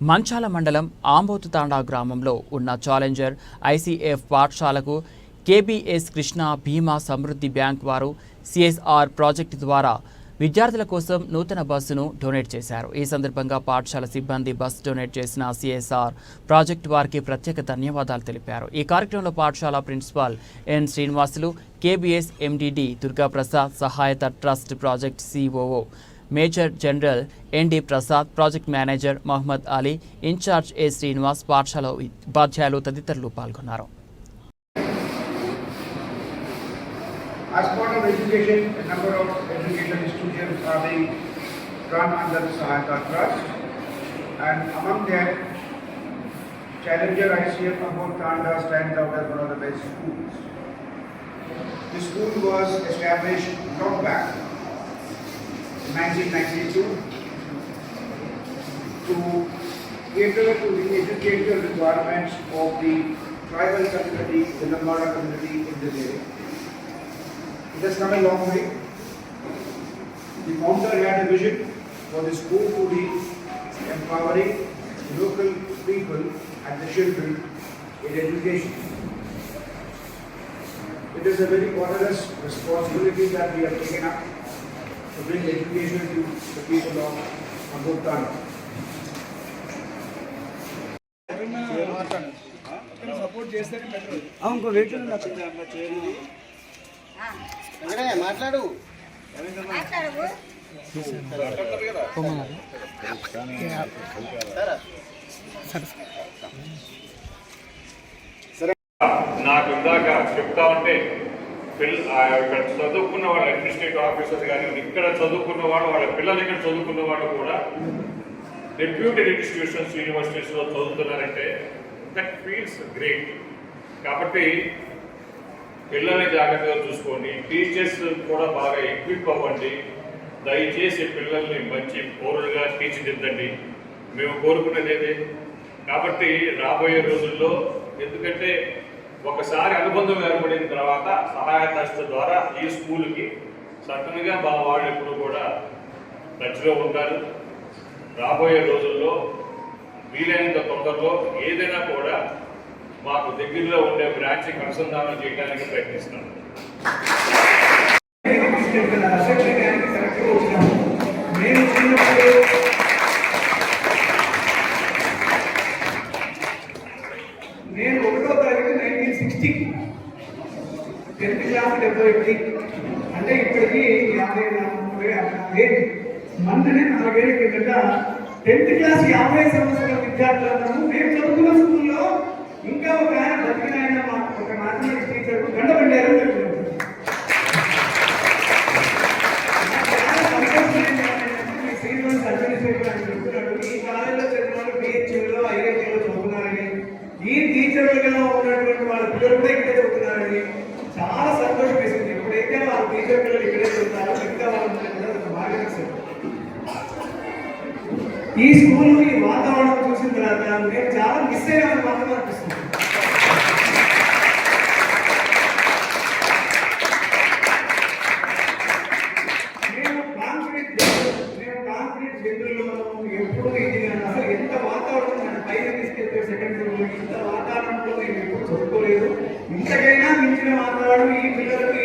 మంచాల మండలం ఆంబోతుతాండా గ్రామంలో ఉన్న ఛాలెంజర్ ఐసీఎఫ్ పాఠశాలకు కేబీఎస్ కృష్ణ భీమా సమృద్ధి బ్యాంక్ వారు సిఎస్ఆర్ ప్రాజెక్టు ద్వారా విద్యార్థుల కోసం నూతన బస్సును డొనేట్ చేశారు. ఈ సందర్భంగా పాఠశాల సిబ్బంది బస్సు డొనేట్ చేసిన సిఎస్ఆర్ ప్రాజెక్టు వారికి ప్రత్యేక ధన్యవాదాలు తెలిపారు. ఈ కార్యక్రమంలో పాఠశాల principal N Srinivasulu KBS MDD Durgaprasad Sahayata trust project COO Major General ND Prasad project manager Mohammed Ali in charge A Srinivas పాఠశాల ఉపాధ్యాయులు తదితరులు పాల్గొన్నారు As part of education, a number of education institutions are being run under the Sahayata Trust. And among them, Challenger ICF Amur Tanda stands out as one of the best schools. The school was established long back, in 1992, to cater to the educational requirements of the tribal community, the Lamara community in this area. It has come a long way. The founder had a vision for the school to be empowering local people and the children in education. It is a very onerous responsibility that we have taken up to bring education to the people of Ambutan. Support చేస్తే better ఇంకో vehicle మాట్లాడు నాకు ఇందాక చెప్తా ఉంటే పిల్ల ఆ ఇక్కడ చదువుకున్న వాళ్ళ అడ్మినిస్ట్రేటివ్ ఆఫీసర్స్ కానీ ఇక్కడ చదువుకున్న వాళ్ళు వాళ్ళ పిల్లలు ఇక్కడ చదువుకున్న వాళ్ళు కూడా రెప్యూటెడ్ ఇన్స్టిట్యూషన్స్ యూనివర్సిటీస్లో చదువుతున్నారంటే దట్ ఫీల్స్ గ్రేట్ కాబట్టి పిల్లల్ని జాగ్రత్తగా చూసుకోండి. టీచర్స్ కూడా బాగా ఎక్విప్ అవ్వండి. దయచేసి పిల్లల్ని మంచి పౌరులుగా తీర్చిదిద్దండి. మేము కోరుకునేది కాబట్టి రాబోయే రోజుల్లో ఎందుకంటే ఒకసారి అనుబంధం ఏర్పడిన తర్వాత సహాయ ట్రస్ట్ ద్వారా ఈ స్కూల్కి సడన్గా మా వాళ్ళు ఎప్పుడు కూడా టచ్లో ఉంటారు. రాబోయే రోజుల్లో వీలైనంత తొందరలో ఏదైనా కూడా మాకు దగ్గరలో ఉండే బ్రాంచ్కి అనుసంధానం చేయడానికి ప్రయత్నిస్తాం. నేను సిక్స్టీ టెన్త్ క్లాస్ డెబ్బై ఒకటి అంటే ఇప్పటికి యాభై నాలుగు ఏళ్ళు మంత్రి నాలుగేళ్ళ కిందట టెన్త్ క్లాస్ యాభై సంవత్సరాల విద్యార్థులు అన్నాము మేము చదువుకున్న స్కూల్లో ఇంకా ఒక ఆయన బతికిన ఆయన ఒక మ్యాథమెటిక్స్ టీచర్ గండబండారు చెప్పినారు ఈ కాలేజీలో చదివిన వాళ్ళు పిహెచ్లో ఐఐటీలో చదువుతున్నారని ఈ టీచర్లుగా ఉన్నటువంటి వాళ్ళ కూడా ఇక్కడే చదువుతున్నారని చాలా సంతోషం వేసింది. ఎప్పుడైతే వాళ్ళ టీచర్ పిల్లలు ఇక్కడే చదువుతారో మిగతా వాళ్ళు కూడా ఒక బాగా నచ్చింది. ఈ స్కూల్ ఈ వాతావరణం చూసిన తర్వాత నేను చాలా మిస్ అయ్యామని మాత్రం అనిపిస్తుంది. ఎప్పుడు ఇది అసలు ఎంత వాతావరణం పైన తీసుకెళ్తే సెకండ్ ఫ్లోర్ ఇంత వాతావరణంలో నేను ఎప్పుడు చదువుకోలేదు ఇంతకైనా మించిన వాతావరణం ఈ పిల్లలకి